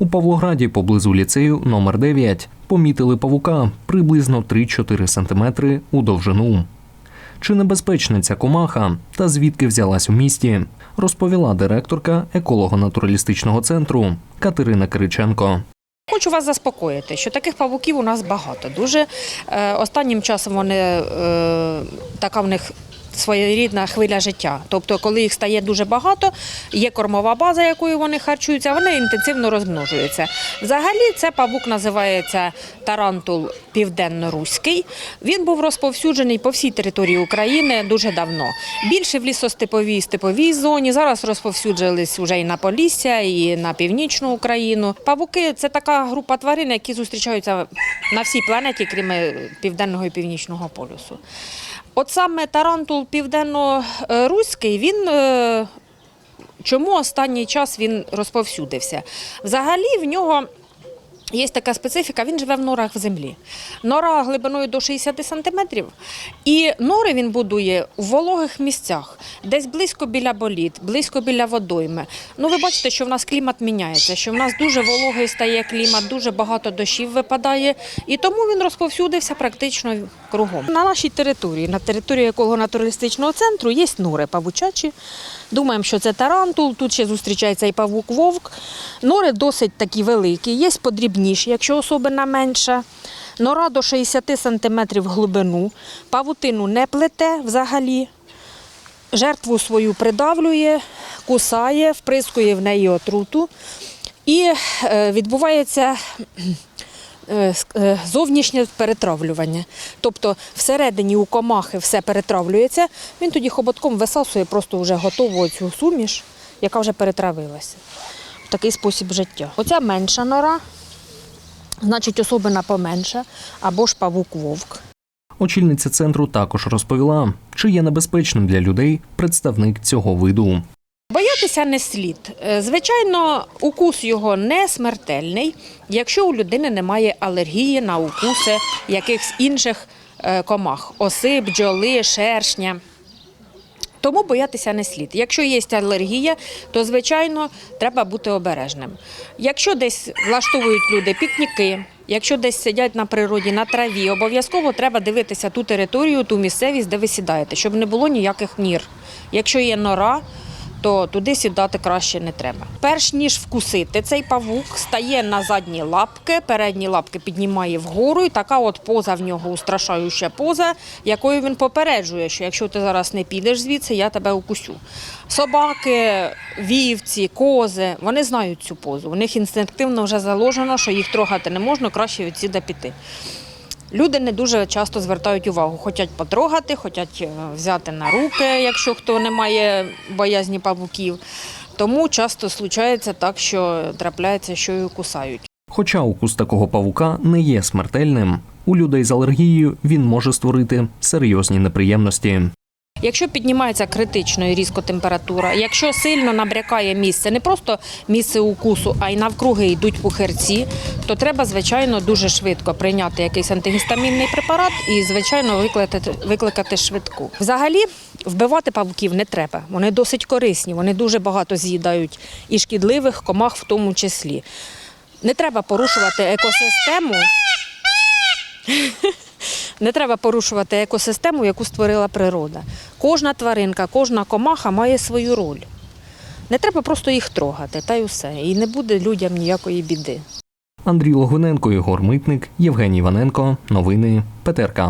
У Павлограді поблизу ліцею номер 9 помітили павука приблизно 3-4 см у довжину. Чи небезпечна ця комаха та звідки взялась у місті, розповіла директорка еколого-натуралістичного центру Катерина Кириченко. Хочу вас заспокоїти, що таких павуків у нас багато. Дуже е, останнім часом вони е, така в них своєрідна хвиля життя. Тобто, коли їх стає дуже багато, є кормова база, якою вони харчуються, вони інтенсивно розмножуються. Взагалі, це павук називається тарантул південно-руський. Він був розповсюджений по всій території України дуже давно. Більше в лісостеповій степовій зоні. Зараз розповсюджились вже і на Полісся, і на північну Україну. Павуки це така група тварин, які зустрічаються на всій планеті, крім е, південного і північного полюсу. От саме тарантул південно-руський, він е, чому останній час він розповсюдився? Взагалі в нього. Є така специфіка, він живе в норах в землі. Нора глибиною до 60 сантиметрів, і нори він будує в вологих місцях, десь близько біля боліт, близько біля водойми. Ну, ви бачите, що в нас клімат міняється, що в нас дуже вологий стає клімат, дуже багато дощів випадає, і тому він розповсюдився практично кругом. На нашій території, на території еколого-натуралістичного центру, є нори павучачі. Думаємо, що це тарантул. Тут ще зустрічається і павук-вовк. Нори досить такі великі, є подрібніші, якщо особина менша. Нора до 60 см глибину, павутину не плете взагалі. Жертву свою придавлює, кусає, вприскує в неї отруту. І е, відбувається е, е, зовнішнє перетравлювання. Тобто всередині у комахи все перетравлюється, він тоді хоботком висасує просто вже готову цю суміш, яка вже перетравилася. В Такий спосіб життя. Оця менша нора, значить особина поменша, або ж павук-вовк. Очільниця центру також розповіла, чи є небезпечним для людей представник цього виду. Боятися не слід. Е, Звичайно, укус його не смертельний, якщо у людини немає алергії на укуси якихось інших е, комах оси, бджоли, шершня. Тому боятися не слід. Якщо є алергія, то звичайно треба бути обережним. Якщо десь влаштовують люди пікніки, якщо десь сидять на природі, на траві, обов'язково треба дивитися ту територію, ту місцевість, де ви сідаєте, щоб не було ніяких нір. Якщо є нора, то туди сідати краще не треба. Перш ніж вкусити, цей павук стає на задні лапки, передні лапки піднімає вгору, і така от поза в нього устрашаюча поза, якою він попереджує, що якщо ти зараз не підеш звідси, я тебе укусю. Собаки, вівці, кози, вони знають цю позу. У них інстинктивно вже заложено, що їх трогати не можна, краще відсіда піти. Люди не дуже часто звертають увагу, хочуть потрогати, хочуть е, взяти на руки, якщо хто не має боязні павуків. Тому часто случається так, що трапляється, що й кусають. Хоча укус такого павука не є смертельним, у людей з алергією він може створити серйозні неприємності. Якщо піднімається критично і різко температура, якщо сильно набрякає місце, не просто місце укусу, а й навкруги йдуть пухирці, то треба, звичайно, дуже швидко прийняти якийсь антигістамінний препарат і, звичайно, викликати, викликати швидку. Взагалі, вбивати павуків не треба. Вони досить корисні, вони дуже багато з'їдають і шкідливих комах в тому числі. Не треба порушувати екосистему. Не треба порушувати екосистему, яку створила природа. Кожна тваринка, кожна комаха має свою роль. Не треба просто їх трогати, та й усе. І не буде людям ніякої біди. Андрій Логвиненко, Ігор Митник, Євгеній Іваненко. Новини ПТРК.